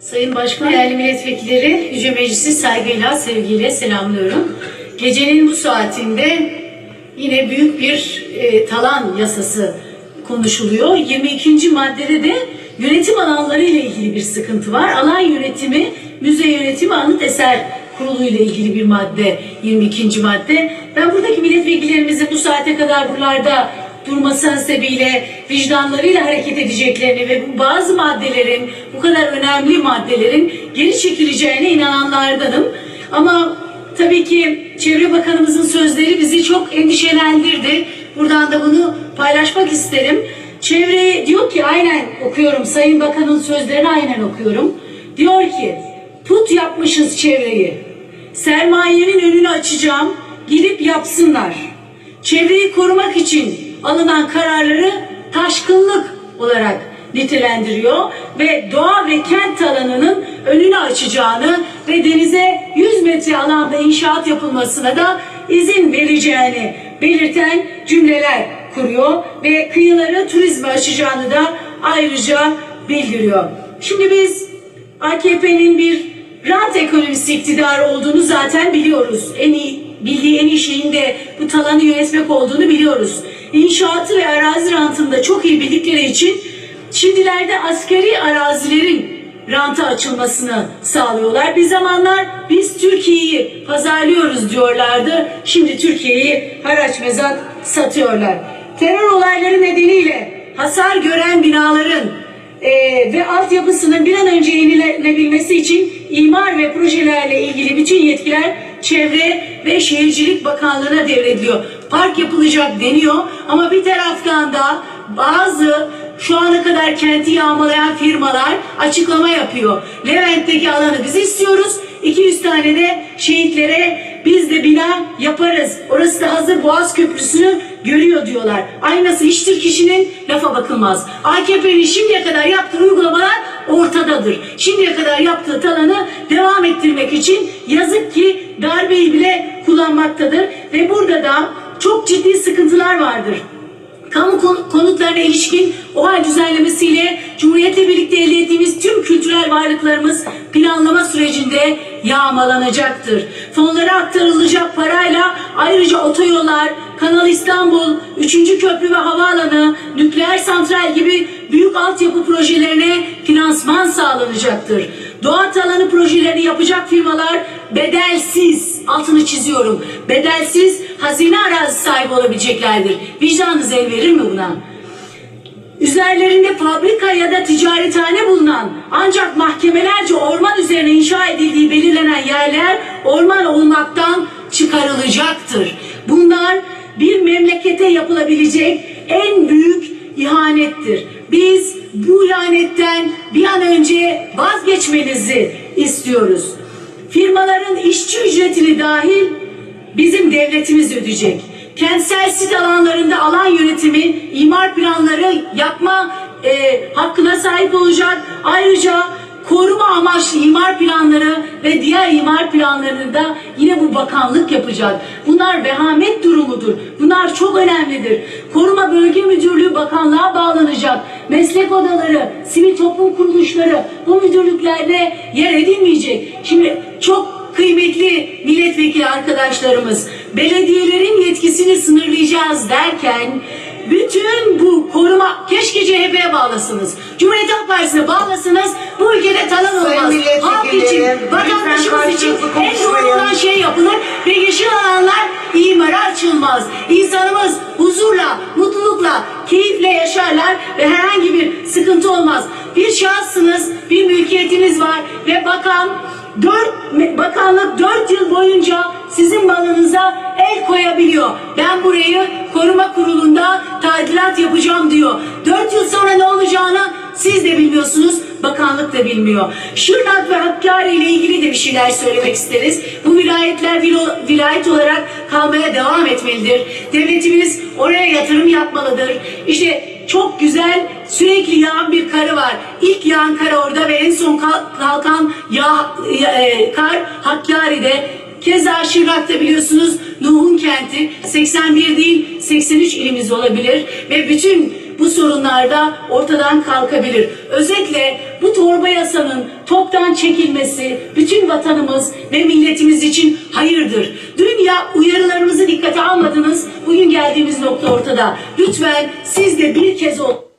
Sayın Başkan, değerli milletvekilleri, Yüce Meclisi saygıyla, sevgiyle selamlıyorum. Gecenin bu saatinde yine büyük bir e, talan yasası konuşuluyor. 22. maddede de yönetim alanları ile ilgili bir sıkıntı var. Alan yönetimi, müze yönetimi, anıt eser kurulu ile ilgili bir madde, 22. madde. Ben buradaki milletvekillerimizin bu saate kadar buralarda durması hasebiyle vicdanlarıyla hareket edeceklerini ve bu bazı maddelerin, bu kadar önemli maddelerin geri çekileceğine inananlardanım. Ama tabii ki Çevre Bakanımızın sözleri bizi çok endişelendirdi. Buradan da bunu paylaşmak isterim. Çevre diyor ki aynen okuyorum, Sayın Bakan'ın sözlerini aynen okuyorum. Diyor ki, put yapmışız çevreyi. Sermayenin önünü açacağım, gidip yapsınlar. Çevreyi korumak için alınan kararları taşkınlık olarak nitelendiriyor ve doğa ve kent alanının önünü açacağını ve denize 100 metre alanda inşaat yapılmasına da izin vereceğini belirten cümleler kuruyor ve kıyıları turizme açacağını da ayrıca bildiriyor. Şimdi biz AKP'nin bir rant ekonomisi iktidarı olduğunu zaten biliyoruz. En iyi bildiği en iyi şeyin de bu talanı yönetmek olduğunu biliyoruz. İnşaatı ve arazi rantında çok iyi bildikleri için şimdilerde askeri arazilerin ranta açılmasını sağlıyorlar. Bir zamanlar biz Türkiye'yi pazarlıyoruz diyorlardı. Şimdi Türkiye'yi haraç mezat satıyorlar. Terör olayları nedeniyle hasar gören binaların e, ve altyapısının bir an önce yenilenebilmesi için imar ve projelerle ilgili bütün yetkiler Çevre ve Şehircilik Bakanlığı'na devrediliyor. Park yapılacak deniyor ama bir taraftan da bazı şu ana kadar kenti yağmalayan firmalar açıklama yapıyor. Levent'teki alanı biz istiyoruz. 200 tane de şehitlere biz de bina yaparız. Orası da hazır Boğaz Köprüsü'nü görüyor diyorlar. Aynası hiçtir kişinin lafa bakılmaz. AKP'nin şimdiye kadar yaptığı uygulamalar ortadadır. Şimdiye kadar yaptığı talanı devam ettirmek için yazık ki darbeyi bile kullanmaktadır. Ve burada da çok ciddi sıkıntılar vardır. Kamu kon- konutlarına ilişkin OHAL düzenlemesiyle Cumhuriyet'le birlikte elde ettiğimiz tüm kültürel varlıklarımız planlama sürecinde yağmalanacaktır. Fonlara aktarılacak parayla ayrıca otoyollar, Kanal İstanbul, 3. Köprü ve Havaalanı, nükleer santral gibi büyük altyapı projelerine finansman sağlanacaktır. Doğa alanı projelerini yapacak firmalar bedelsiz, altını çiziyorum, bedelsiz hazine arazisi sahibi olabileceklerdir. Vicdanınız el verir mi buna? Üzerlerinde fabrika ya da ticarethane bulunan ancak mahkemelerce orman üzerine inşa edildiği belirlenen yerler orman olmaktan çıkarılacaktır. Bunlar bir memlekete yapılabilecek en büyük ihanettir. Biz bu ihanetten bir an önce vazgeçmenizi istiyoruz. Firmaların işçi ücretini dahil bizim devletimiz ödeyecek. Kentsel sit alanlarında alan yönetimi, imar planları yapma e, hakkına sahip olacak. Ayrıca koruma amaçlı imar planları ve diğer imar planlarını da yine bu bakanlık yapacak. Bunlar vehamet durumudur. Bunlar çok önemlidir. Koruma Bölge Müdürlüğü bakanlığa bağlanacak. Meslek odaları, sivil toplum kuruluşları bu müdürlüklerde yer edilmeyecek. Şimdi çok kıymetli milletvekili arkadaşlarımız belediyelerin yetkisini sınırlayacağız derken bütün bu koruma keşke CHP'ye bağlasınız. Cumhuriyet Halk Partisi'ne bağlasınız. Bu ülkede talan olmaz. Halk için, vatandaşımız için en doğru olan şey yapılır ve yeşil alanlar imara açılmaz. İnsanımız huzurla, mutlulukla, keyifle yaşarlar ve herhangi bir sıkıntı olmaz. Bir şahsınız, bir mülkiyetiniz var ve bakan Dört, bakanlık dört yıl boyunca sizin malınıza el koyabiliyor. Ben burayı koruma kurulunda tadilat yapacağım diyor. Dört yıl sonra ne olacağını siz de bilmiyorsunuz, bakanlık da bilmiyor. Şırnak ve Hakkari ile ilgili de bir şeyler söylemek isteriz. Bu vilayetler vilayet olarak kalmaya devam etmelidir. Devletimiz oraya yatırım yapmalıdır. İşte çok güzel sürekli yağan bir karı var. İlk yağan kar orada ve en son kal- kalkan yağ, ya- e, kar Hakkari'de. Keza Şırnak'ta biliyorsunuz Nuh'un kenti 81 değil 83 ilimiz olabilir ve bütün bu sorunlar da ortadan kalkabilir. Özetle bu torba yasanın toptan çekilmesi bütün vatanımız ve milletimiz için hayırdır. Dün ya uyarılarımızı dikkate almadınız. Bugün geldiğimiz nokta ortada. Lütfen siz de bir kez olsun.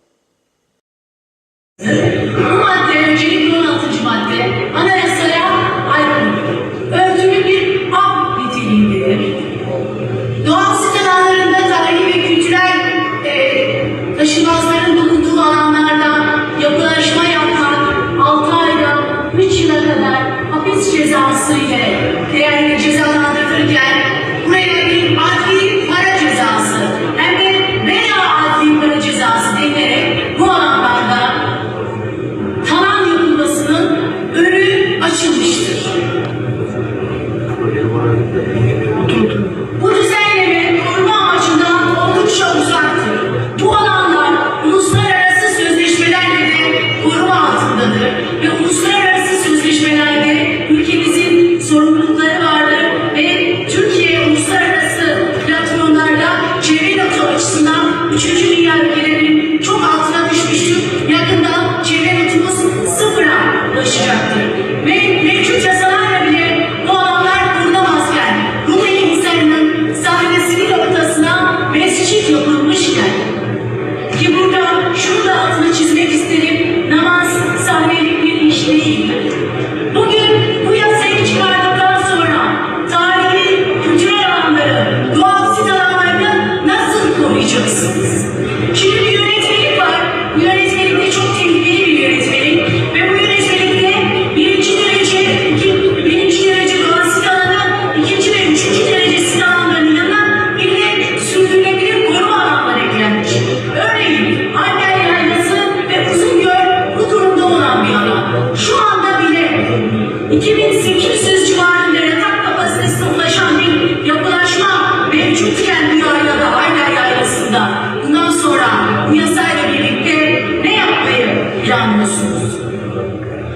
2800 civarında yatak kapasitesine ulaşan bir yapılaşma mevcutken bu yaylada Aylar Yaylası'nda bundan sonra bu yasayla birlikte ne yapmayı planlıyorsunuz?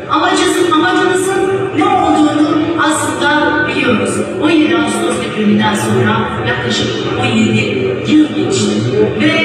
Amacınızın, amacınızın ne olduğunu aslında biliyoruz. 17 Ağustos depreminden sonra yaklaşık 17 yıl geçti. Ve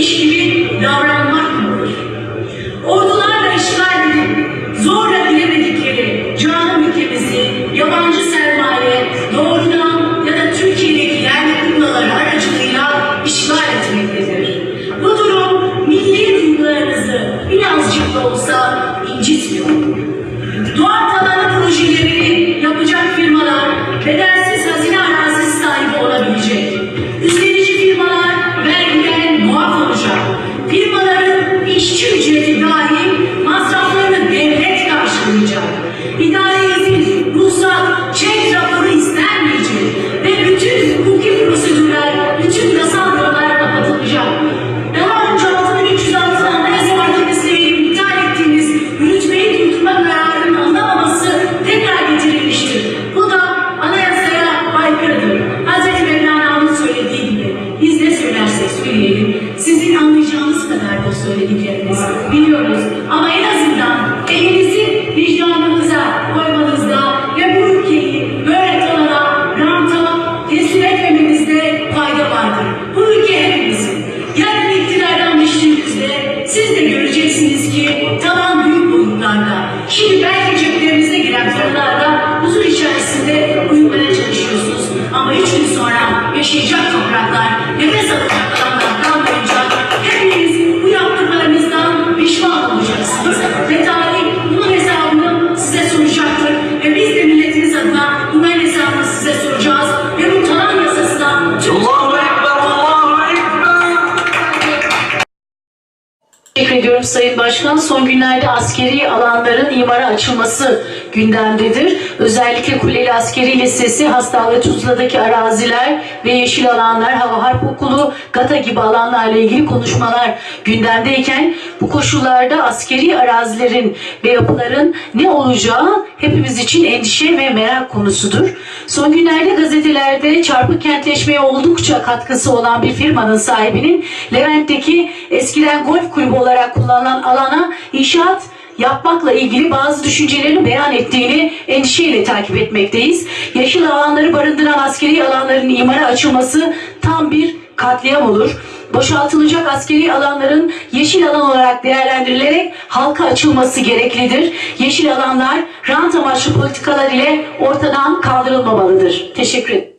Jewish. düşündüğünüzde siz de göreceksiniz ki tavan büyük bulutlarla. Şimdi belki Sayın Başkan. Son günlerde askeri alanların imara açılması gündemdedir. Özellikle Kuleli Askeri Lisesi, Hastal ve Tuzla'daki araziler ve yeşil alanlar, hava harp okulu, GATA gibi alanlarla ilgili konuşmalar gündemdeyken bu koşullarda askeri arazilerin ve yapıların ne olacağı hepimiz için endişe ve merak konusudur. Son günlerde gazetelerde çarpık kentleşmeye oldukça katkısı olan bir firmanın sahibinin Levent'teki eskiden golf kulübü olarak kullanılan alana inşaat yapmakla ilgili bazı düşüncelerini beyan ettiğini endişeyle takip etmekteyiz. Yeşil alanları barındıran askeri alanların imara açılması tam bir katliam olur. Boşaltılacak askeri alanların yeşil alan olarak değerlendirilerek halka açılması gereklidir. Yeşil alanlar rant amaçlı politikalar ile ortadan kaldırılmamalıdır. Teşekkür ederim.